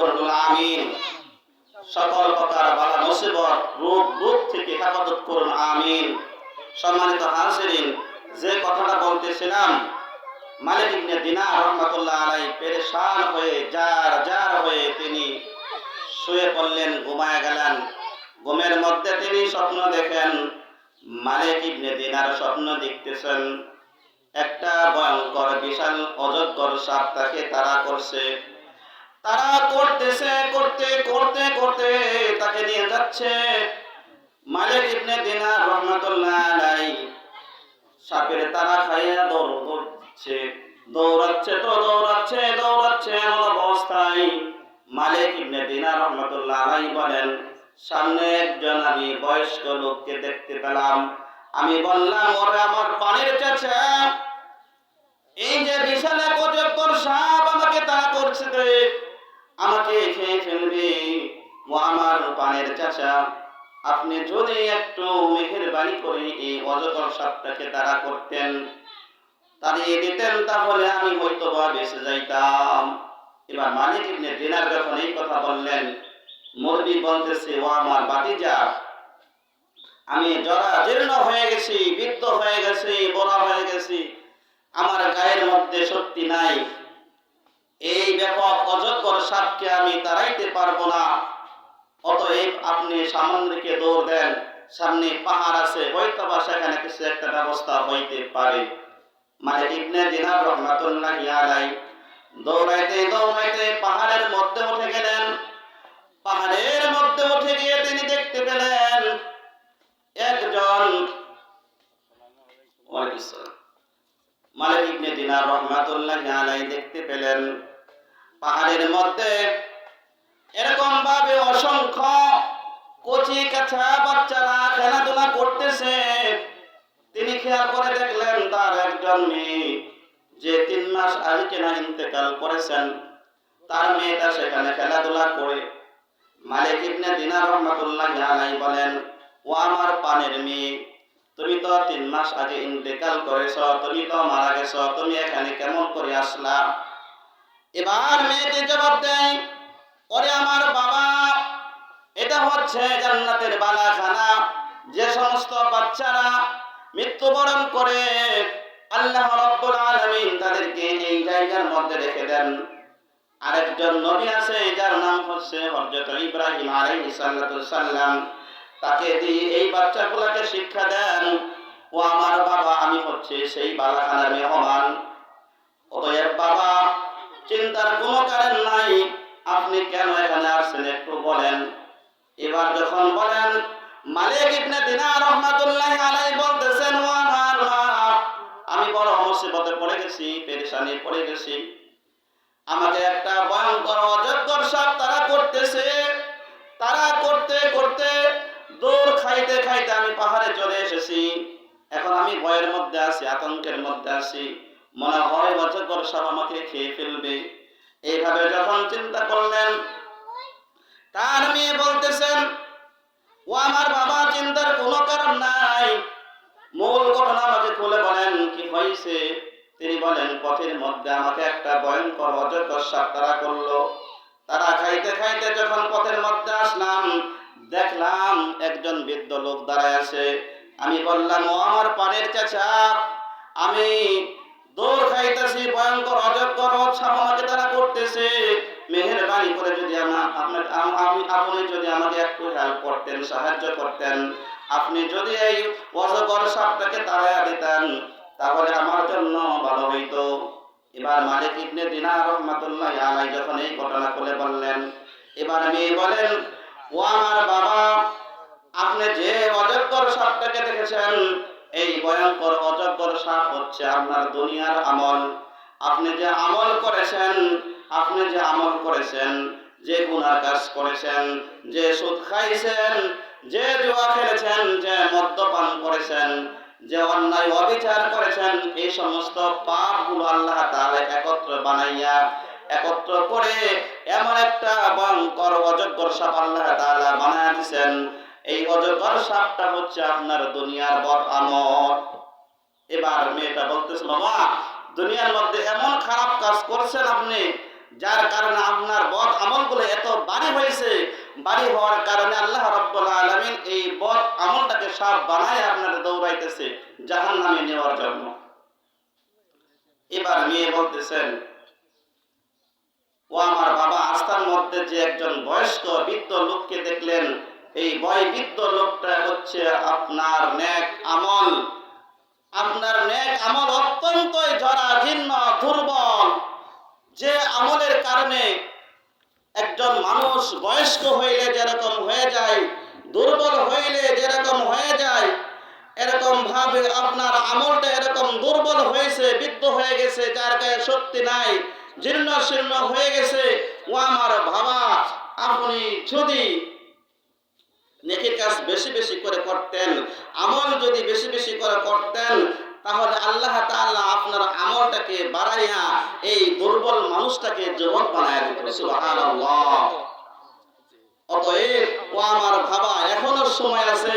করুন, আমিন। সকল প্রকার বালা মুসিবত, রোগ রোগ থেকে হেফাজত করুন, আমিন। সম্মানিত হাসিরিন যে কথাটা বলতেছিলাম, মালিক ইবনে দিনার রহমাতুল্লাহ আলাই পেরেশান হয়ে, যার যার হয়ে তিনি শুয়ে পড়লেন, ঘুমায় গেলেন। ঘুমের মধ্যে তিনি স্বপ্ন দেখেন, মালিক ইবনে দিনার স্বপ্ন দেখতেছেন, একটা ভয়ঙ্কর, বিশাল অজগর সাপ তাকে তারা করছে। তারা করতেছে, করতে করতে করতে তাকে নিয়ে যাচ্ছে। মালিক ইবনে দিনার রহমাতুল্লাহ আলাই সাপের তারা খাইয়া দৌড় দৌড়ছে দৌড়াচ্ছে তো, দৌড়াচ্ছে দৌড়াচ্ছে এমন অবস্থায় মালিক ইবনে দিনার রহমাতুল্লাহ আলাই বলেন, সামনে একজন আমি বয়স্ক লোককে দেখতে পেলাম। আমি বললাম, ওরে আমার পানির চাচা, এই যে বিশাল এক অজগর সাপ আমাকে তারা করছে আমাকে খেয়ে ফেলবে ও আমার পানের চাচা আপনি যদি একটু মেহেরবানি করে এই অজগর সাপটাকে তাড়া করতেন, তাড়িয়ে দিতেন, তাহলে আমি হয়তো বা বেঁচে যাইতাম। এবার মালিক ইবনে দিনার যখন এই কথা বললেন মুরবি বলতেছে, ও আমার বাতিজা আমি জরা জীর্ণ হয়ে গেছি, বৃদ্ধ হয়ে গেছি, বড় হয়ে গেছি। আমার গায়ের মধ্যে শক্তি নাই। এই ব্যাপক সাপকে আমি তাড়াইতে পারব না। অতএব আপনি সামনের দিকে দৌড় দেন। সামনে পাহাড় আছে, হয়তো বা সেখানে কিছু একটা ব্যবস্থা হইতে পারে। মানে ইবনে দিনার রহমাতুল্লাহ আলাই দৌড়াইতে দৌড়াইতে পাহাড়ের মধ্যে উঠে গেলেন। পাহাড়ের মধ্যে উঠে গিয়ে তিনি দেখতে পেলেন একজন। মালিক ইবনে দিনার রহমাতুল্লাহ আলাই দেখতে পেলেন। পাহাড়ের মধ্যে। এরকম ভাবে অসংখ্য কচি কাছা বাচ্চারা খেলাধুলা করতেছে। তিনি খেয়াল করে দেখলেন, তার একজন মেয়ে যে তিন মাস আগে কেনা ইন্তেকাল করেছেন, তার মেয়েটা সেখানে খেলাধুলা করে। মালিক ইবনে দিনার রহমাতুল্লাহ আলাই বলেন, ও আমার পানের মেয়ে, তুমি তো তিন মাস আগে ইন্তেকাল করেছ, তুমি তো মারা গেছ, তুমি এখানে কেমন করে আসলা? এবার মেয়েটি জবাব দেয়, ওরে আমার বাবা, এটা হচ্ছে জান্নাতের বালাখানা। যে সমস্ত বাচ্চারা মৃত্যুবরণ করে আল্লাহ রব্বুল আলামিন তাদেরকে এই জায়গার মধ্যে রেখে দেন। আরেকজন নবী আছে, যার নাম হচ্ছে হযরত ইব্রাহিম আলাইহিস সাল্লাম তাকে দিয়ে এই বাচ্চাগুলোকে শিক্ষা দেন, ও আমার বাবা, আমি হচ্ছে সেই বালাখানার মেহমান। অতএব বাবা চিন্তার কোনো কারণ নাই। আপনি কেন এখানে আসছেন একটু বলেন। এবার যখন বলেন, মালিক ইবনে দিনার রহমাতুল্লাহ আলাই বলতেছেন আমি বড় মুসিবতে পড়ে গেছি পেরেশানি পড়ে গেছি। আমাকে একটা ভয়ঙ্কর অজগর সাপ তারা করতেছে। তারা করতে করতে দৌড় খাইতে খাইতে আমি পাহাড়ে চলে এসেছি। এখন আমি ভয়ের মধ্যে আছি, আতঙ্কের মধ্যে আছি। মনে হয় অজগর সাপ আমাকে খেয়ে ফেলবে। এইভাবে যখন চিন্তা করলেন, তার মেয়ে বলতেছেন, ও আমার বাবা, চিন্তার কোনো কারণ নাই। মূল ঘটনা আমাকে খুলে বলেন, কি হয়েছে? তিনি বলেন, পথের মধ্যে আমাকে একটা ভয়ঙ্কর অজগর সাপ তারা করল। তারা খাইতে খাইতে যখন পথের মধ্যে আসলাম, দেখলাম একজন বৃদ্ধ লোক দাঁড়ায় আছে। আমি বললাম, ও আমার পানের চাচা, আমি দৌড় খাইতেছি, ভয়ঙ্কর অজগর সাপ আমাকে তারা করতেছে। মেহেরবানি করে যদি আমার, আপনার, আম- আপনি যদি আমাকে একটু হেল্প করতেন, সাহায্য করতেন, আপনি যদি এই অজগর সাপটাকে তাড়াইয়া দিতেন, তাহলে আমার জন্য ভালো হইতো। এবার মালিক ইবনে দিনার রহমাতুল্লাহ আলাই যখন এই ঘটনা খুলে বললেন, এবার মেয়ে বলেন, ও আমার বাবা, আপনি যে অজগর সাপটাকে দেখেছেন এই ভয়ঙ্কর, অজগর সাপ হচ্ছে আপনার দুনিয়ার আমল। আপনি যে আমল করেছেন, আপনি যে আমল করেছেন, যে গুনার কাজ করেছেন, যে সুদ খাইছেন, যে জুয়া খেলেছেন, যে মদ্যপান করেছেন, যে অন্যায় অবিচার করেছেন, এই সমস্ত পাপগুলো আল্লাহ তাআলা একত্র বানাইয়া, একত্র করে এমন একটা ভয়ঙ্কর, অজগর সাপ আল্লাহ তাআলা বানায় দিয়েছেন এই অজগর সাপটা হচ্ছে আপনার দুনিয়ার বদ আমল। এবার মেয়েটা বলতেছে, বাবা, দুনিয়ার মধ্যে এমন খারাপ কাজ করছেন আপনি, যার কারণে আপনার বদ আমল আমলগুলো এত বাড়ি হয়েছে। বাড়ি হওয়ার কারণে আল্লাহ রব্বুল আলমিন এই বদ আমলটাকে সব বানায় আপনার দৌড়াইতেছে জাহান নামে নেওয়ার জন্য। এবার মেয়ে বলতেছেন, ও আমার বাবা, আস্থার মধ্যে যে একজন বয়স্ক বৃদ্ধ লোককে দেখলেন এই বয় বৃদ্ধ লোকটা হচ্ছে আপনার ন্যাক আমল। আপনার ন্যাক আমল অত্যন্তই জরাজীর্ণ, দুর্বল। যে আমলের কারণে একজন মানুষ বয়স্ক হইলে যেরকম হয়ে যায়, দুর্বল হইলে যেরকম হয়ে যায়, এরকম ভাবে আপনার আমলটা এরকম দুর্বল হয়েছে, বৃদ্ধ হয়ে গেছে, যার গায়ে শক্তি নাই, জীর্ণ শীর্ণ হয়ে গেছে, ও আমার বাবা, আপনি যদি নেকির কাজ বেশি বেশি করে করতেন, আমল যদি বেশি বেশি করে করতেন, তাহলে আল্লাহ তাআলা আপনার আমলটাকে বাড়াইয়া এই দুর্বল মানুষটাকে জীবন বানায় দিতেন। সুবহানাল্লাহ। অতএব, ও আমার ভাবা এখনও সময় আছে,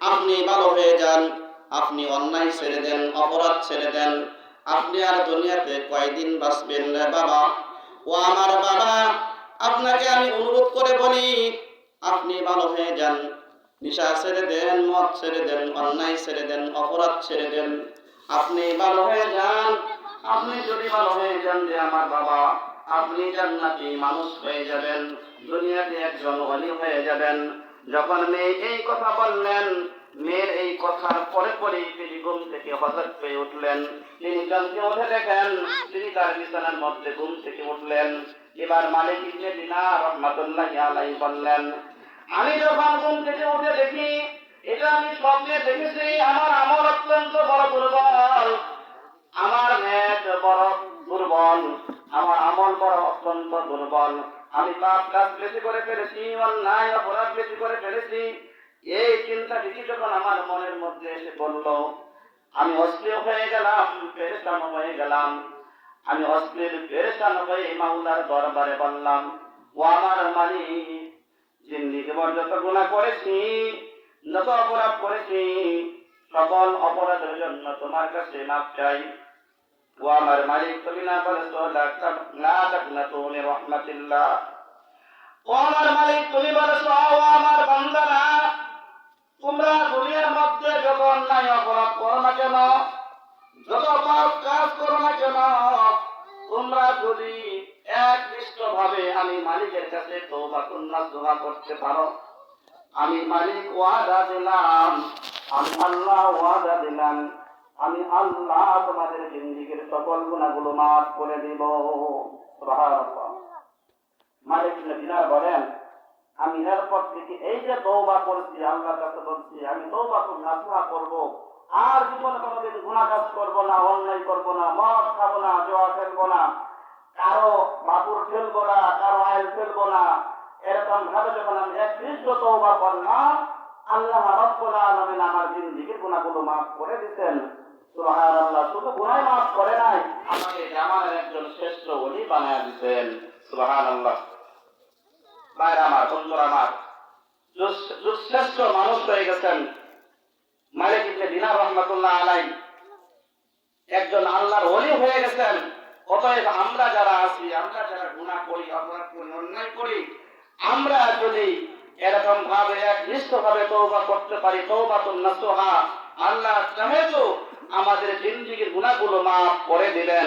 আপনি ভালো হয়ে যান, আপনি অন্যায় ছেড়ে দেন, অপরাধ ছেড়ে দেন, আপনি আর দুনিয়াতে কয়দিন বাঁচবেন রে বাবা? ও আমার বাবা, আপনাকে আমি অনুরোধ করে বলি আপনি ভালো হয়ে যান। নিশা ছেড়ে দেন, মদ ছেড়ে দেন, অন্যায় ছেড়ে দেন, অপরাধ ছেড়ে দেন। আপনি ভালো হয়ে যান। আপনি যদি ভালো হয়ে যান যে আমার বাবা, আপনি জান্নাতি মানুষ হয়ে যাবেন। দুনিয়াতে একজন অলি হয়ে যাবেন। যখন মেয়ে এই কথা বললেন, মেয়ের এই কথার পরে পরেই তিনি ঘুম থেকে হঠাৎ হয়ে উঠলেন। তিনি চমকে উঠে দেখেন, তিনি তার বিছানার মধ্যে ঘুম থেকে উঠলেন। এবার মালিক ইবনে দিনা রহমাতুল্লাহি আলাইহি বললেন আমি যখন ঘুম থেকে উঠে দেখি, এটা আমি স্বপ্নে দেখেছি, আমার আমল অত্যন্ত বড় দুর্বল। আমার নেট বড় দুর্বল, আমার আমল বড় অত্যন্ত দুর্বল। আমি পাপ কাজ বেশি করে ফেলেছি, অন্যায় অপরাধ বেশি করে ফেলেছি। এই চিন্তা ঠিকই যখন আমার মনের মধ্যে এসে বলল, আমি অস্থির হয়ে গেলাম পেরেশান হয়ে গেলাম। আমি অস্থির পেরেশান হয়ে মাওলার দরবারে বললাম, ও আমার মালিক জিন্দিগি ভর যত গুণা করেছি, যত অপরাধ করেছি, সকল অপরাধের জন্য তোমার কাছে মাপ চাই। ও আমার মালিক, তুমি না বলেছ না না তুমি রহমাতিল্লাহ। ও আমার মালিক, তুমি বলেছ ও আমার বান্দারা, তোমরা দুনিয়ার মধ্যে যত অন্যায় অপরাধ করো না কেন? যত পাপ কাজ করো না কেন? তোমরা যদি একনিষ্ঠ ভাবে আমি মালিকের কাছে তৌবা কুন্নাস দোয়া করতে পারো। আমি মালিক ওয়াদা দিলাম, আমি আল্লাহ ওয়াদা দিলাম, আমি আল্লাহ তোমাদের জিন্দিগির সকল গুণাগুলো মাফ করে দিব। মালিক নবীরা বলেন, আমি এরপর থেকে এই যে তৌবা করছি, আল্লাহর কাছে বলছি, আমি তৌবা করব নাসুহা করব। আর জীবনে কোনোদিন গুনাহ কাজ করব না, অন্যায় করব না মদ খাব না জোয়া খেলব না। কারও বাপুর ফেলব না, কারও আইল ফেলব না। এরকম ভাবে যখন আমি একত্রিশ তৌবা করলাম, আল্লাহ রব্বুল আলামিন আমার জিন্দিগির গুনাহগুলো মাফ করে দিতেন। শুধু মাফ করে নাই, আমাকে একজন শ্রেষ্ঠ দিতেন। আমার যুশ্রেষ্ঠ মানুষ হয়ে গেছেন একজন আল্লাহর ওলি হয়ে গেছেন। অতএব আমরা যারা আছি, আমরা যারা গুনাহ করি, অপরাধ করি, অন্যায় করি, আমরা যদি এরকম ভাবে একনিষ্ঠ ভাবে তৌবা করতে পারি তৌবা তো নসুহা, আল্লাহ চাহে তো আমাদের জিন্দিগির গুণাগুলো মাফ করে দিলেন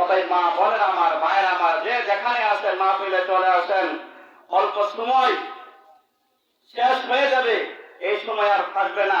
অতএব মা বলেন আমার ভাইয়ের, আমার যে যেখানে আছেন মা পেলে চলে আসেন। অল্প সময় শেষ হয়ে যাবে, এই সময় আর থাকবে না।